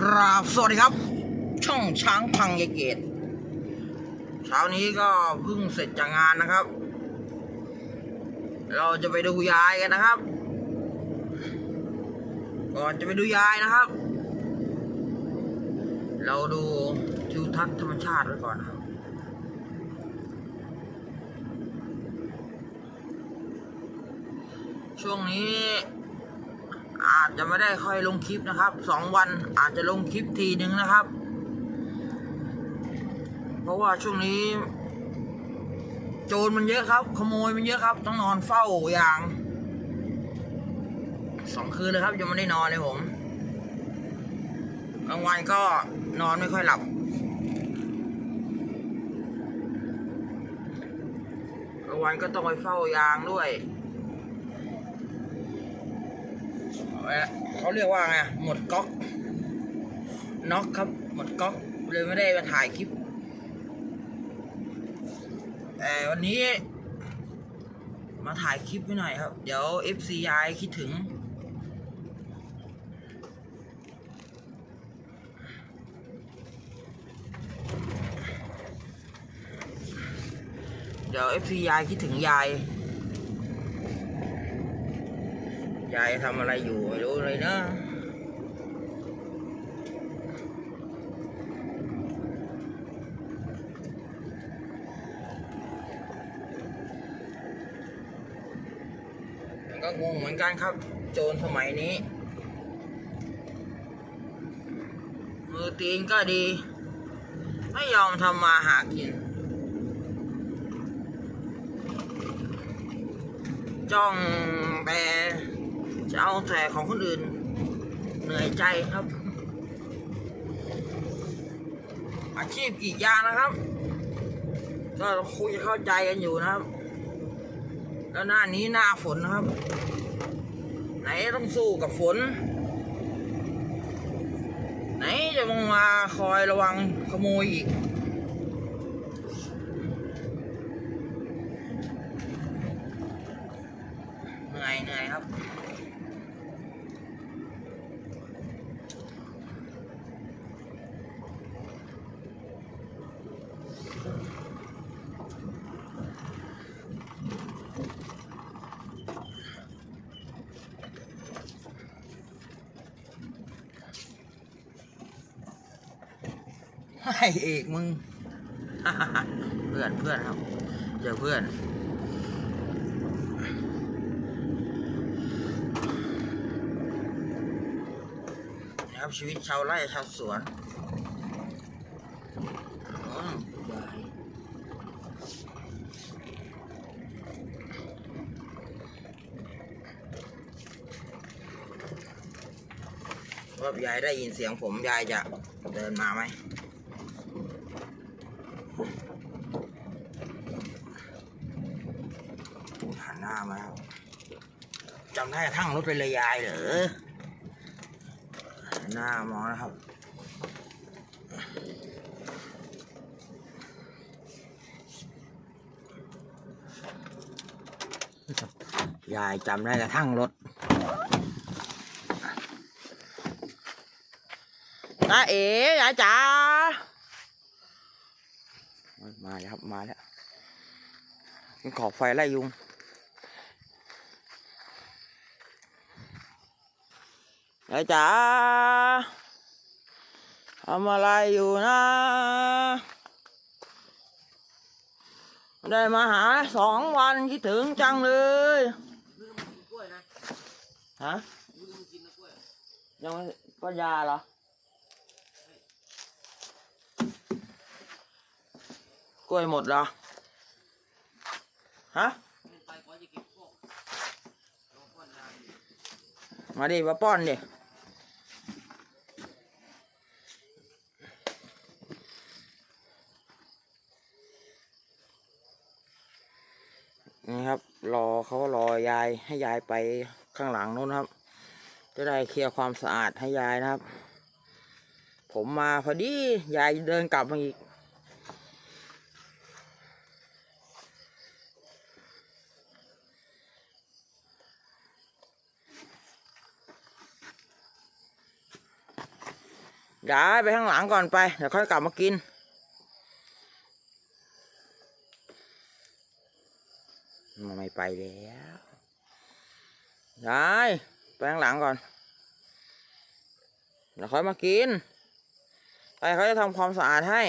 กราบสวัสดีครับ ช่องช้างพังยายเกตเช้านี้ก็เพิ่งเสร็จจากงานนะครับ เราจะไปดูยายกันนะครับ ก่อนจะไปดูยายนะครับ เราดูทิวทัศน์ธรรมชาติไว้ก่อนนะครับช่วงนี้ อาจจะไม่ได้ค่อยลงคลิปนะครับสองวันอาจจะลงคลิปทีหนึ่งนะครับ เพราะว่าช่วงนี้ โจรมันเยอะครับ ขโมยมันเยอะครับ ต้องนอนเฝ้าอย่างสองคืนเลยครับยังไม่ได้นอนเลยผมกลางวันก็นอนไม่ค่อยหลับกลางวันก็ต้องไปเฝ้ายางด้วย เขาเรียกว่าไงหมดก๊อกน็อกครับ หมดก๊อกเลยไม่ได้มาถ่ายคลิปแต่วันนี้ มาถ่ายคลิปไว้หน่อยครับ เดี๋ยว FCI คิดถึง เดี๋ยว FCI คิดถึงยาย ยายทำอะไรอยู่ไม่รู้เลยเนะมันก็งงเหมือนกันครับ โจรสมัยนี้ มือตีนก็ดี ไม่ยอมทำมาหากิน จ้องแต่ จะเอาแต่ของคนอื่น เหนื่อยใจครับ อาชีพกรีดยางนะครับ ก็คุยเข้าใจกันอยู่นะครับ แล้วหน้านี้หน้าฝนนะครับ ไหนต้องสู้กับฝน ไหนจะมองมาคอยระวังขโมยอีก เหนื่อยเหนื่อยครับ ให้เอกมึง เพื่อนเพื่อนครับเจอเพื่อนนะครับชีวิตชาวไร่ชาวสวนอืมยายว่ายายได้ยินเสียงผมยายจะเดินมาไหมหันหน้ามาครับจำได้กระทั่งรถไปเลยยายเหรอหน้ามองนะครับยายจำได้กระทั่งรถตาเอ๋ยายจ๋า มาแล้วครับมาแล้วขอไฟไล่ยุง ยายจ๋าทำอะไรอยู่นะ ได้มาหาสองวันคิดถึงจังเลยฮะยังก็ยาเหรอ กล้วยหมดเหรอ ฮะ มาดิมาป้อนดิ นี่ครับ รอเขารอยายให้ยายไปข้างหลังนู้นครับ จะได้เคลียร์ความสะอาดให้ยายนะครับ ผมมาพอดียายเดินกลับมาอีกย้ายไปข้างหลังก่อนไป เดี๋ยวค่อยกลับมากิน มัน ไปแล้วยายไปข้างหลังก่อนเดี๋ยวค่อยมากินไปเขาจะทำความสะอาดให้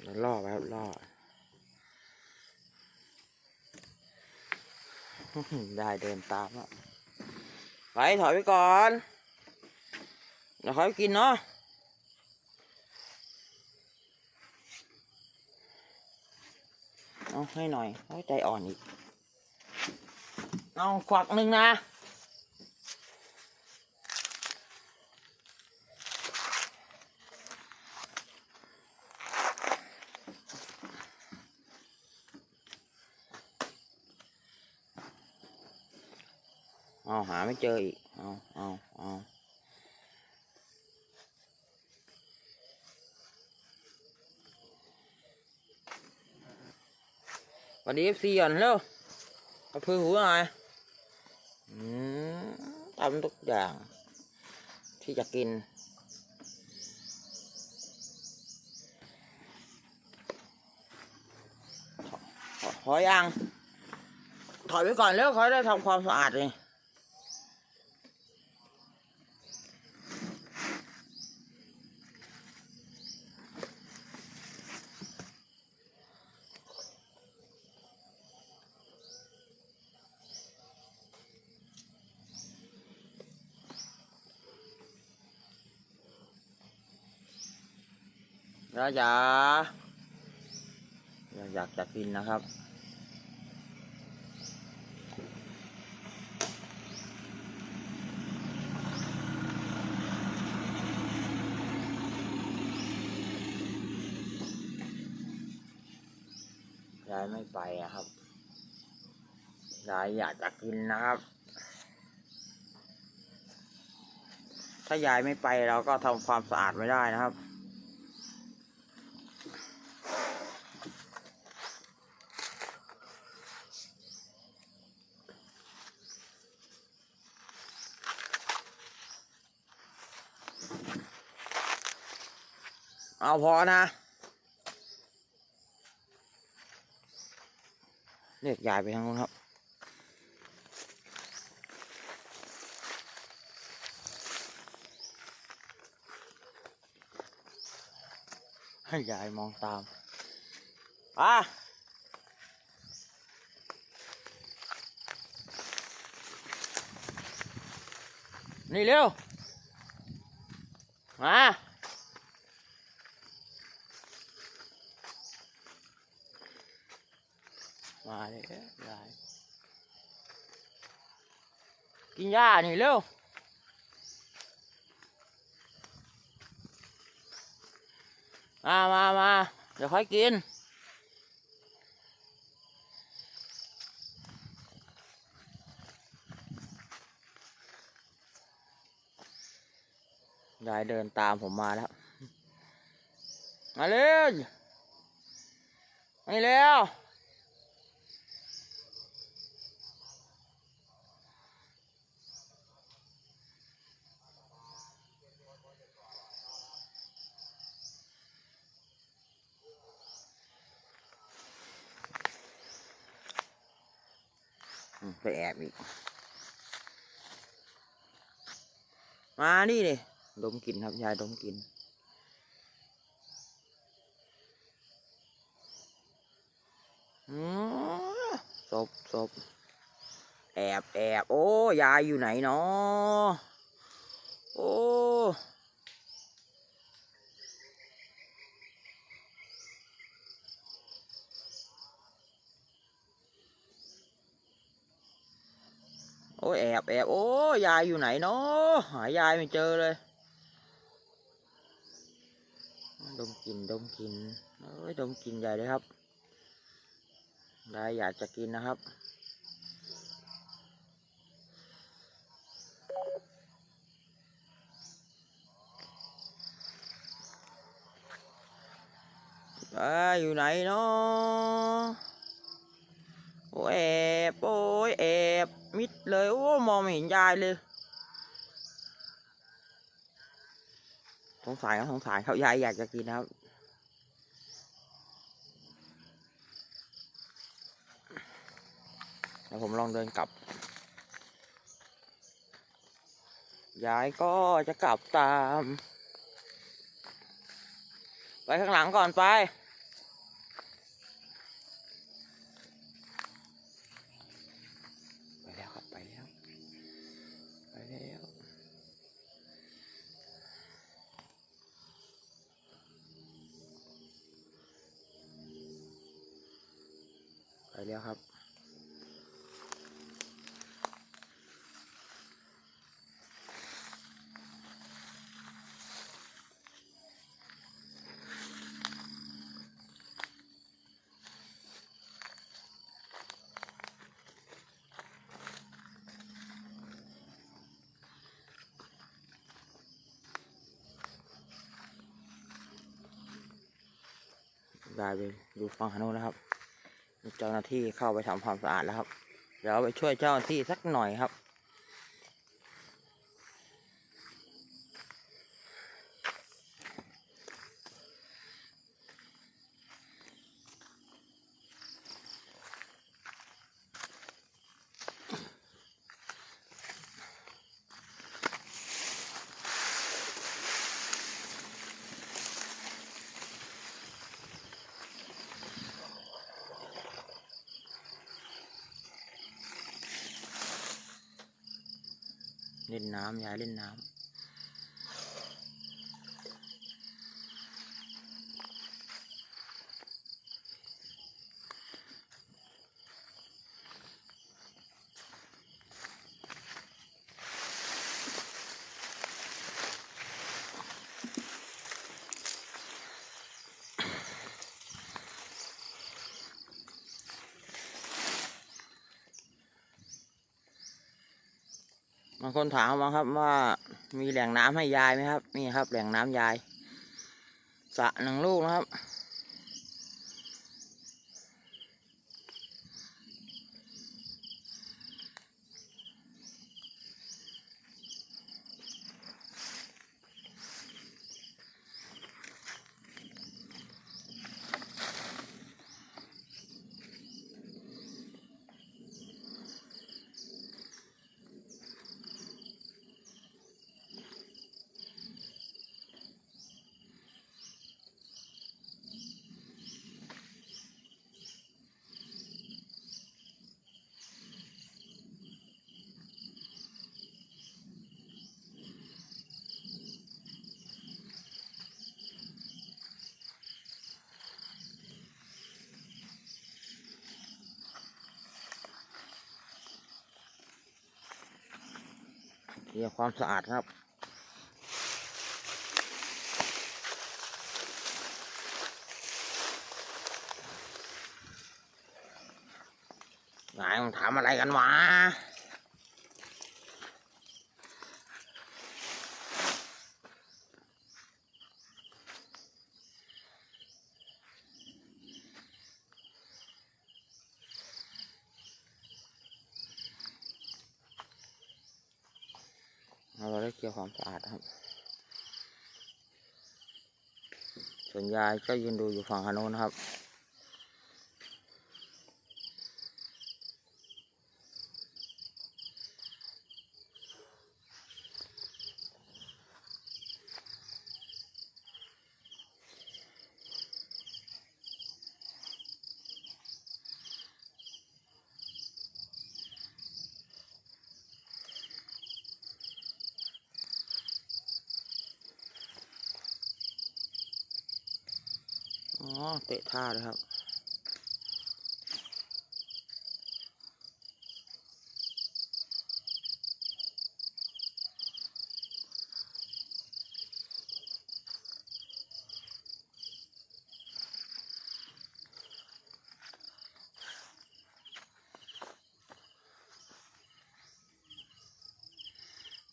เดี๋ยวล่อไปครับล่อได้เดินตามแล้วไปถอยไปก่อนเดี๋ยวค่อยกินเนาะ เอาให้หน่อยโอ้ใจอ่อนอีก เอาควักหนึ่งนะเอาหาไม่เจออีก เอาเอาเอาส วัสดีเอฟซีก่อนเร็วกระพือหูหน่อยอืมทำทุกอย่าง ที่จะกิน ขอยอยังถอยไปก่อนเร็วเขาได้ทำความสะอาดเลย แล้วจ๋าอยากจะกินนะครับ ยายไม่ไปอะครับ ยายอยากจะกินนะครับ ถ้ายายไม่ไปเราก็ทำความสะอาดไม่ได้นะครับ เอาพอนะเรียกยายไปทางนู้นครับ ให้ยายมองตามอะนี่เร็ว มา มาเลยยายกินหญ้านี่เร็วมามามาเดี๋ยวค่อยกินยายเดินตามผมมาแล้ว มาเร็วมาเร็ว อืมไปแอ บอีก มานี่ดิดมกลิ่นครับยายดมกลิ่นอืมศพศพแอบแอบโอ้ยายอยู่ไหนเนาะโอ้ โอ้แอบแอบโอ้ยายอยู่ไหนเนาะหายายไม่เจอเลย ดมกลินดมกลินเอ้ยดมกลินใหญ่เลยครับยายอยากจะกินนะครับอ่าอยู่ไหนเนาะ โอ้แอบโอ้ยแอบมิดเลยโอ้มองไม่เห็นยายเลยสงสารครับสงสารครับยายอยากจะกินนะครับเดี๋ยวผมลองเดินกลับ ยายก็จะกลับตาม ไปข้างหลังก่อนไปแล้วครับ ไปแล้ว ไปแล้ว ไป แล้วครับยายไปดูฝั่งโน้นแล้วครับ เจ้าหน้าที่เข้าไปทำความสะอาดแล้วครับ เดี๋ยวไปช่วยเจ้าหน้าที่สักหน่อยครับ เล่นน้ำยายเล่นน้ำ บางคนถามมาครับว่ามีแหล่งน้ำให้ยายไหมครับ นี่ครับ แหล่งน้ำยายสระหนึ่งลูกนะครับ เรียกความสะอาดครับนายมึงถามอะไรกันวะ เราได้เกี่ยวความสะอาดครับ ส่วนยายก็ยืนดูอยู่ฝั่งฮานโน้นนะครับ อ๋อ เตะท่าเลยครับ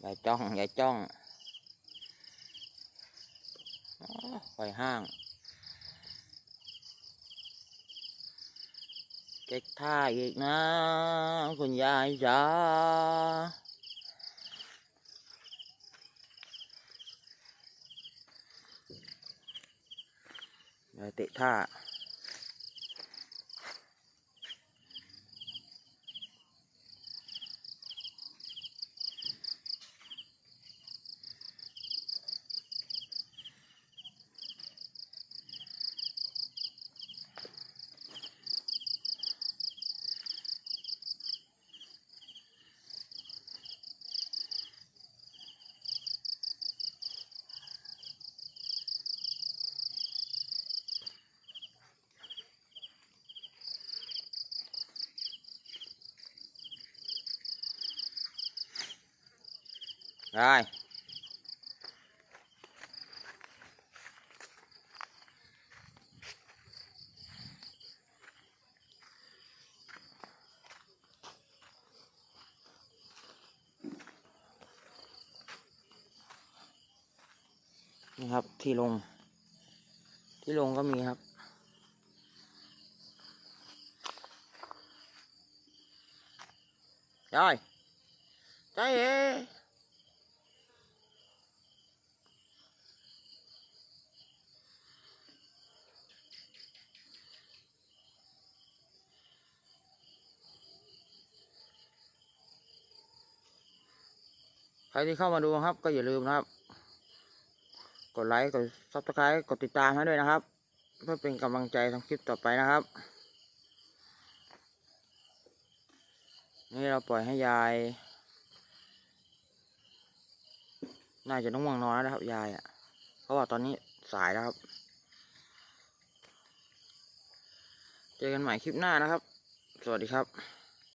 อย่าจ้อง อย่าจ้องอ๋อไฟห้าง เกเช็กท่าอีกนะ คุณยายจ๋าเดี๋ยวเตะท่า ได้นี่ครับที่ลง ที่ลงก็มีครับ ได้ได้เอ ใครที่เข้ามาดูครับ ก็อย่าลืมนะครับ กดไลค์กดซับสไครต์กดติดตามให้ด้วยนะครับ เพื่อเป็นกำลังใจทำคลิปต่อไปนะครับ นี่เราปล่อยให้ยาย น่าจะต้องง่วงนอนแล้วครับ ยายอะ่ะ เพราะว่าตอนนี้สายแล้วครับ เจอกันใหม่คลิปหน้านะครับ สวัสดีครับ